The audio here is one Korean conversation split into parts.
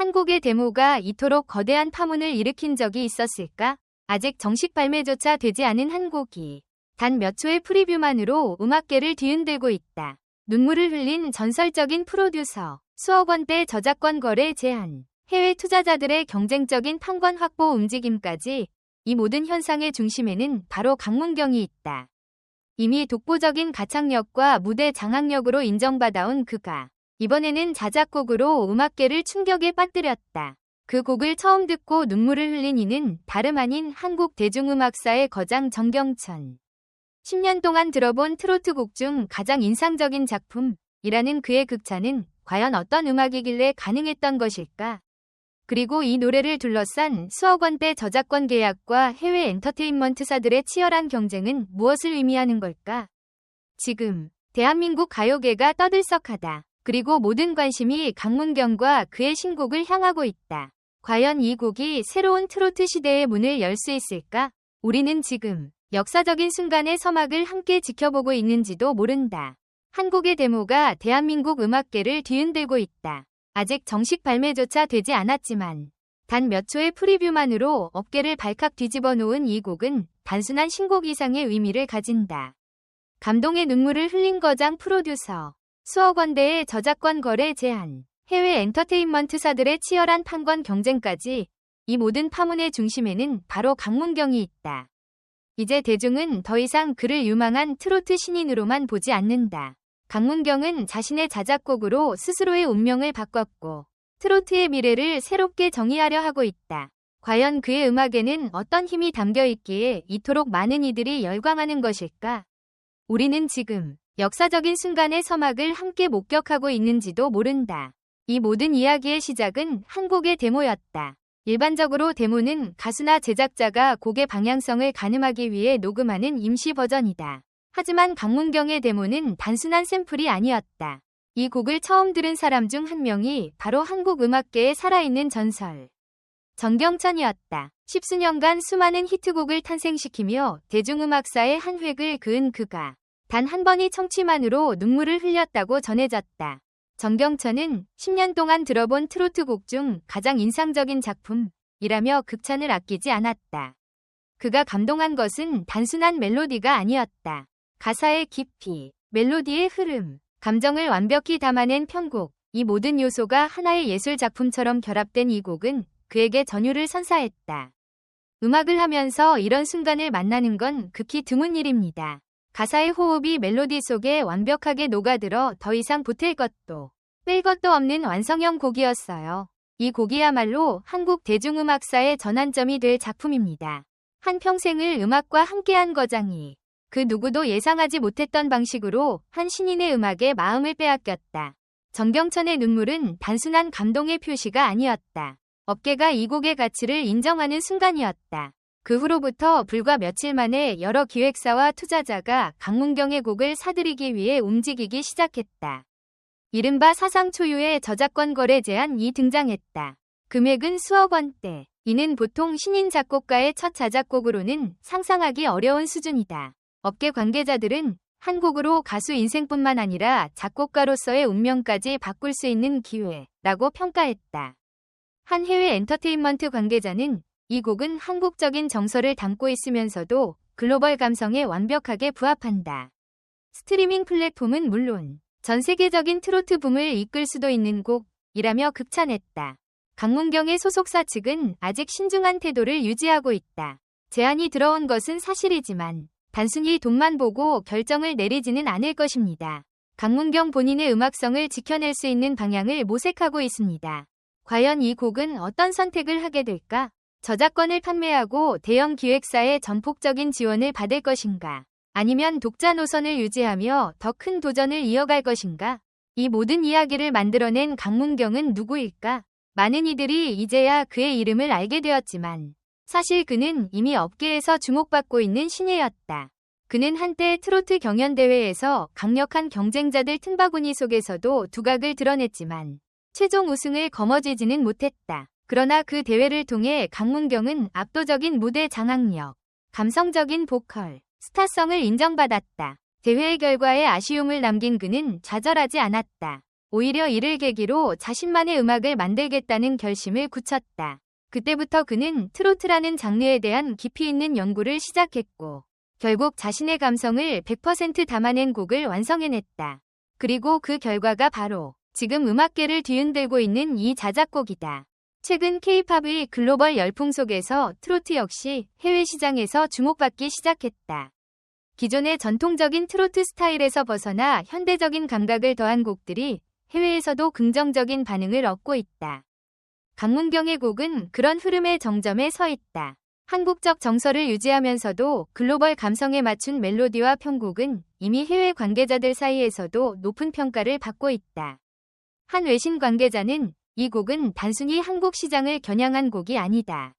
한국의 데모가 이토록 거대한 파문을 일으킨 적이 있었을까? 아직 정식 발매조차 되지 않은 한 곡이 단 몇 초의 프리뷰만으로 음악계를 뒤흔들고 있다. 눈물을 흘린 전설적인 프로듀서, 수억 원대 저작권 거래 제한, 해외 투자자들의 경쟁적인 판권 확보 움직임까지 이 모든 현상의 중심에는 바로 강문경이 있다. 이미 독보적인 가창력과 무대 장악력으로 인정받아온 그가 이번에는 자작곡으로 음악계를 충격에 빠뜨렸다. 그 곡을 처음 듣고 눈물을 흘린 이는 다름 아닌 한국 대중음악사의 거장 정경천. 10년 동안 들어본 트로트 곡 중 가장 인상적인 작품이라는 그의 극찬은 과연 어떤 음악이길래 가능했던 것일까? 그리고 이 노래를 둘러싼 수억 원대 저작권 계약과 해외 엔터테인먼트사들의 치열한 경쟁은 무엇을 의미하는 걸까? 지금 대한민국 가요계가 떠들썩하다. 그리고 모든 관심이 강문경과 그의 신곡을 향하고 있다. 과연 이 곡이 새로운 트로트 시대의 문을 열 수 있을까? 우리는 지금 역사적인 순간의 서막을 함께 지켜보고 있는지도 모른다. 한국의 데모가 대한민국 음악계를 뒤흔들고 있다. 아직 정식 발매조차 되지 않았지만 단 몇 초의 프리뷰만으로 업계를 발칵 뒤집어 놓은 이 곡은 단순한 신곡 이상의 의미를 가진다. 감동의 눈물을 흘린 거장 프로듀서, 수억 원대의 저작권 거래 제한, 해외 엔터테인먼트사들의 치열한 판권 경쟁까지 이 모든 파문의 중심에는 바로 강문경이 있다. 이제 대중은 더 이상 그를 유망한 트로트 신인으로만 보지 않는다. 강문경은 자신의 자작곡으로 스스로의 운명을 바꿨고 트로트의 미래를 새롭게 정의하려 하고 있다. 과연 그의 음악에는 어떤 힘이 담겨 있기에 이토록 많은 이들이 열광하는 것일까? 우리는 지금 역사적인 순간의 서막을 함께 목격하고 있는지도 모른다. 이 모든 이야기의 시작은 한국의 데모였다. 일반적으로 데모는 가수나 제작자가 곡의 방향성을 가늠하기 위해 녹음하는 임시 버전이다. 하지만 강문경의 데모는 단순한 샘플이 아니었다. 이 곡을 처음 들은 사람 중 한 명이 바로 한국 음악계의 살아있는 전설. 정경천이었다. 십수년간 수많은 히트곡을 탄생시키며 대중음악사의 한 획을 그은 그가 단 한 번의 청취만으로 눈물을 흘렸다고 전해졌다. 정경천은 10년 동안 들어본 트로트 곡 중 가장 인상적인 작품이라며 극찬을 아끼지 않았다. 그가 감동한 것은 단순한 멜로디가 아니었다. 가사의 깊이, 멜로디의 흐름, 감정을 완벽히 담아낸 편곡, 이 모든 요소가 하나의 예술 작품처럼 결합된 이 곡은 그에게 전율을 선사했다. 음악을 하면서 이런 순간을 만나는 건 극히 드문 일입니다. 가사의 호흡이 멜로디 속에 완벽하게 녹아들어 더 이상 보탤 것도 뺄 것도 없는 완성형 곡이었어요. 이 곡이야말로 한국 대중음악사의 전환점이 될 작품입니다. 한 평생을 음악과 함께한 거장이 그 누구도 예상하지 못했던 방식으로 한 신인의 음악에 마음을 빼앗겼다. 정경천의 눈물은 단순한 감동의 표시가 아니었다. 업계가 이 곡의 가치를 인정하는 순간이었다. 그 후로부터 불과 며칠 만에 여러 기획사와 투자자가 강문경의 곡을 사들이기 위해 움직이기 시작했다. 이른바 사상 초유의 저작권 거래 제한이 등장했다. 금액은 수억 원대. 이는 보통 신인 작곡가의 첫 자작곡으로는 상상하기 어려운 수준이다. 업계 관계자들은 한국으로 가수 인생뿐만 아니라 작곡가로서의 운명까지 바꿀 수 있는 기회라고 평가했다. 한 해외 엔터테인먼트 관계자는 이 곡은 한국적인 정서를 담고 있으면서도 글로벌 감성에 완벽하게 부합한다. 스트리밍 플랫폼은 물론 전 세계적인 트로트 붐을 이끌 수도 있는 곡이라며 극찬했다. 강문경의 소속사 측은 아직 신중한 태도를 유지하고 있다. 제안이 들어온 것은 사실이지만 단순히 돈만 보고 결정을 내리지는 않을 것입니다. 강문경 본인의 음악성을 지켜낼 수 있는 방향을 모색하고 있습니다. 과연 이 곡은 어떤 선택을 하게 될까? 저작권을 판매하고 대형 기획사의 전폭적인 지원을 받을 것인가? 아니면 독자 노선을 유지하며 더 큰 도전을 이어갈 것인가? 이 모든 이야기를 만들어낸 강문경은 누구일까? 많은 이들이 이제야 그의 이름을 알게 되었지만 사실 그는 이미 업계에서 주목받고 있는 신예였다. 그는 한때 트로트 경연대회에서 강력한 경쟁자들 틈바구니 속에서도 두각을 드러냈지만 최종 우승을 거머쥐지는 못했다. 그러나 그 대회를 통해 강문경은 압도적인 무대 장악력, 감성적인 보컬, 스타성을 인정받았다. 대회의 결과에 아쉬움을 남긴 그는 좌절하지 않았다. 오히려 이를 계기로 자신만의 음악을 만들겠다는 결심을 굳혔다. 그때부터 그는 트로트라는 장르에 대한 깊이 있는 연구를 시작했고, 결국 자신의 감성을 100% 담아낸 곡을 완성해냈다. 그리고 그 결과가 바로 지금 음악계를 뒤흔들고 있는 이 자작곡이다. 최근 케이팝의 글로벌 열풍 속에서 트로트 역시 해외 시장에서 주목받기 시작했다. 기존의 전통적인 트로트 스타일에서 벗어나 현대적인 감각을 더한 곡들이 해외에서도 긍정적인 반응을 얻고 있다. 강문경의 곡은 그런 흐름의 정점에 서 있다. 한국적 정서를 유지하면서도 글로벌 감성에 맞춘 멜로디와 편곡은 이미 해외 관계자들 사이에서도 높은 평가를 받고 있다. 한 외신 관계자는 이 곡은 단순히 한국 시장을 겨냥한 곡이 아니다.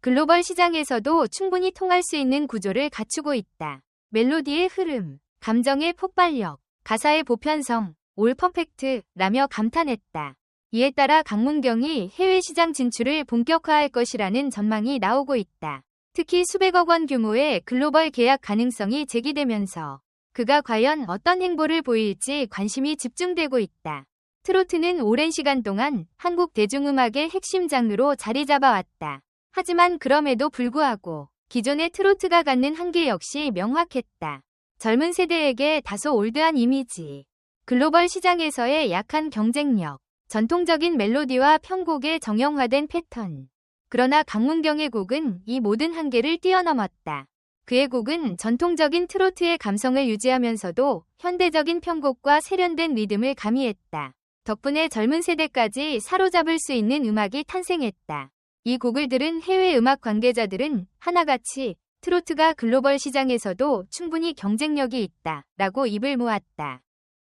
글로벌 시장에서도 충분히 통할 수 있는 구조를 갖추고 있다. 멜로디의 흐름, 감정의 폭발력, 가사의 보편성, 올 퍼펙트 라며 감탄했다. 이에 따라 강문경이 해외 시장 진출을 본격화할 것이라는 전망이 나오고 있다. 특히 수백억 원 규모의 글로벌 계약 가능성이 제기되면서 그가 과연 어떤 행보를 보일지 관심이 집중되고 있다. 트로트는 오랜 시간 동안 한국 대중음악의 핵심 장르로 자리 잡아왔다. 하지만 그럼에도 불구하고 기존의 트로트가 갖는 한계 역시 명확했다. 젊은 세대에게 다소 올드한 이미지, 글로벌 시장에서의 약한 경쟁력, 전통적인 멜로디와 편곡의 정형화된 패턴. 그러나 강문경의 곡은 이 모든 한계를 뛰어넘었다. 그의 곡은 전통적인 트로트의 감성을 유지하면서도 현대적인 편곡과 세련된 리듬을 가미했다. 덕분에 젊은 세대까지 사로잡을 수 있는 음악이 탄생했다. 이 곡을 들은 해외 음악 관계자들은 하나같이 트로트가 글로벌 시장에서도 충분히 경쟁력이 있다 라고 입을 모았다.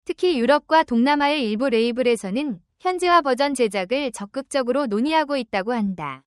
특히 유럽과 동남아의 일부 레이블에서는 현지화 버전 제작을 적극적으로 논의하고 있다고 한다.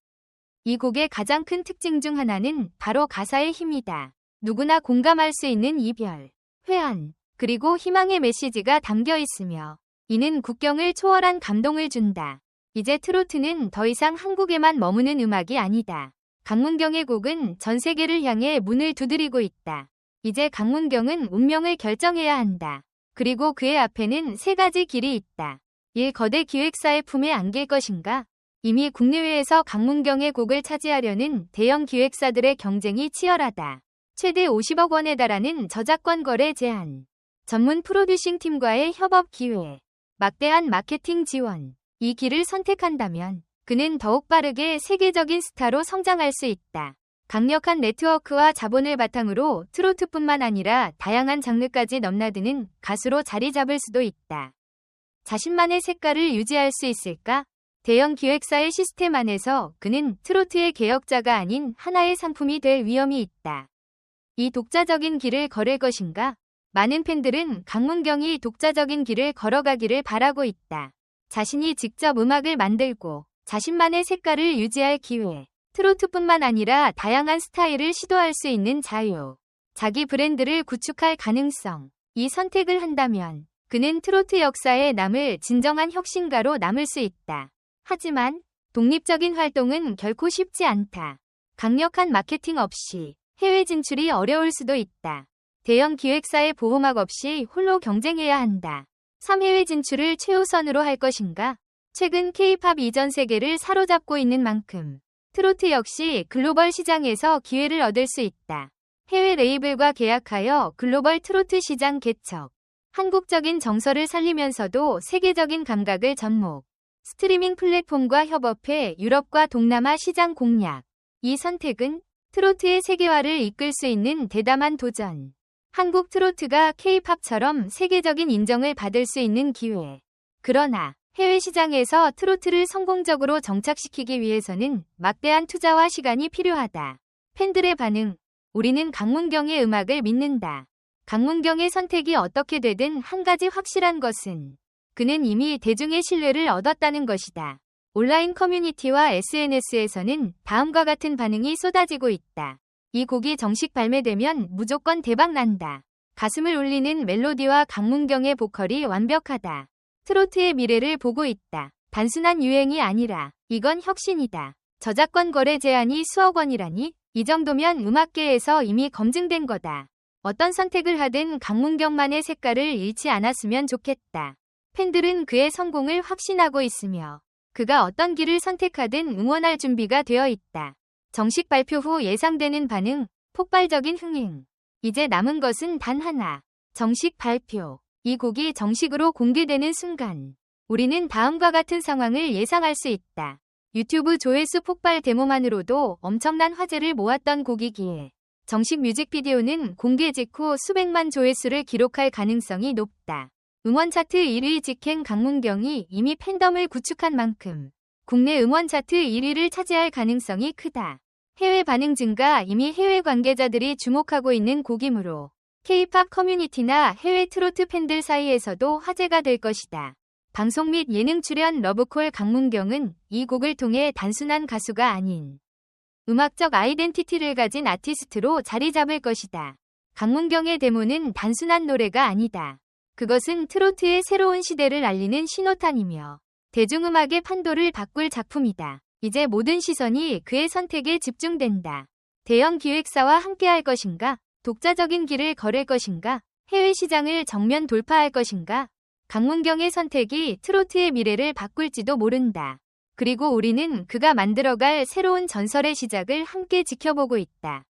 이 곡의 가장 큰 특징 중 하나는 바로 가사의 힘이다. 누구나 공감할 수 있는 이별, 회한, 그리고 희망의 메시지가 담겨 있으며 이는 국경을 초월한 감동을 준다. 이제 트로트는 더 이상 한국에만 머무는 음악이 아니다. 강문경의 곡은 전 세계를 향해 문을 두드리고 있다. 이제 강문경은 운명을 결정해야 한다. 그리고 그의 앞에는 세 가지 길이 있다. 1. 거대 기획사의 품에 안길 것인가? 이미 국내외에서 강문경의 곡을 차지하려는 대형 기획사들의 경쟁이 치열하다. 최대 50억 원에 달하는 저작권 거래 제한. 전문 프로듀싱 팀과의 협업 기회. 막대한 마케팅 지원. 이 길을 선택한다면 그는 더욱 빠르게 세계적인 스타로 성장할 수 있다. 강력한 네트워크와 자본을 바탕으로 트로트뿐만 아니라 다양한 장르까지 넘나드는 가수로 자리 잡을 수도 있다. 자신만의 색깔을 유지할 수 있을까? 대형 기획사의 시스템 안에서 그는 트로트의 개혁자가 아닌 하나의 상품이 될 위험이 있다. 이 독자적인 길을 걸을 것인가? 많은 팬들은 강문경이 독자적인 길을 걸어가기를 바라고 있다. 자신이 직접 음악을 만들고 자신만의 색깔을 유지할 기회. 트로트뿐만 아니라 다양한 스타일을 시도할 수 있는 자유. 자기 브랜드를 구축할 가능성. 이 선택을 한다면 그는 트로트 역사에 남을 진정한 혁신가로 남을 수 있다. 하지만 독립적인 활동은 결코 쉽지 않다. 강력한 마케팅 없이 해외 진출이 어려울 수도 있다. 대형 기획사의 보호막 없이 홀로 경쟁해야 한다. 3해외 진출을 최우선으로 할 것인가? 최근 K-팝 이전 세계를 사로잡고 있는 만큼 트로트 역시 글로벌 시장에서 기회를 얻을 수 있다. 해외 레이블과 계약하여 글로벌 트로트 시장 개척. 한국적인 정서를 살리면서도 세계적인 감각을 접목. 스트리밍 플랫폼과 협업해 유럽과 동남아 시장 공략. 이 선택은 트로트의 세계화를 이끌 수 있는 대담한 도전. 한국 트로트가 K-팝처럼 세계적인 인정을 받을 수 있는 기회. 그러나 해외 시장에서 트로트를 성공적으로 정착시키기 위해서는 막대한 투자와 시간이 필요하다. 팬들의 반응. 우리는 강문경의 음악을 믿는다. 강문경의 선택이 어떻게 되든 한 가지 확실한 것은 그는 이미 대중의 신뢰를 얻었다는 것이다. 온라인 커뮤니티와 SNS에서는 다음과 같은 반응이 쏟아지고 있다. 이 곡이 정식 발매되면 무조건 대박 난다. 가슴을 울리는 멜로디와 강문경의 보컬이 완벽하다. 트로트의 미래를 보고 있다. 단순한 유행이 아니라 이건 혁신이다. 저작권 거래 제한이 수억 원이라니 이 정도면 음악계에서 이미 검증된 거다. 어떤 선택을 하든 강문경만의 색깔을 잃지 않았으면 좋겠다. 팬들은 그의 성공을 확신하고 있으며 그가 어떤 길을 선택하든 응원할 준비가 되어 있다. 정식 발표 후 예상되는 반응, 폭발적인 흥행. 이제 남은 것은 단 하나. 정식 발표. 이 곡이 정식으로 공개되는 순간, 우리는 다음과 같은 상황을 예상할 수 있다. 유튜브 조회수 폭발 데모만으로도 엄청난 화제를 모았던 곡이기에 정식 뮤직비디오는 공개 직후 수백만 조회수를 기록할 가능성이 높다. 음원 차트 1위 직행 강문경이 이미 팬덤을 구축한 만큼 국내 음원 차트 1위를 차지할 가능성이 크다. 해외 반응 증가 이미 해외 관계자들이 주목하고 있는 곡이므로 K-팝 커뮤니티나 해외 트로트 팬들 사이에서도 화제가 될 것이다. 방송 및 예능 출연 러브콜 강문경은 이 곡을 통해 단순한 가수가 아닌 음악적 아이덴티티를 가진 아티스트로 자리 잡을 것이다. 강문경의 데모는 단순한 노래가 아니다. 그것은 트로트의 새로운 시대를 알리는 신호탄이며 대중음악의 판도를 바꿀 작품이다. 이제 모든 시선이 그의 선택에 집중된다. 대형 기획사와 함께할 것인가? 독자적인 길을 걸을 것인가? 해외 시장을 정면 돌파할 것인가? 강문경의 선택이 트로트의 미래를 바꿀지도 모른다. 그리고 우리는 그가 만들어갈 새로운 전설의 시작을 함께 지켜보고 있다.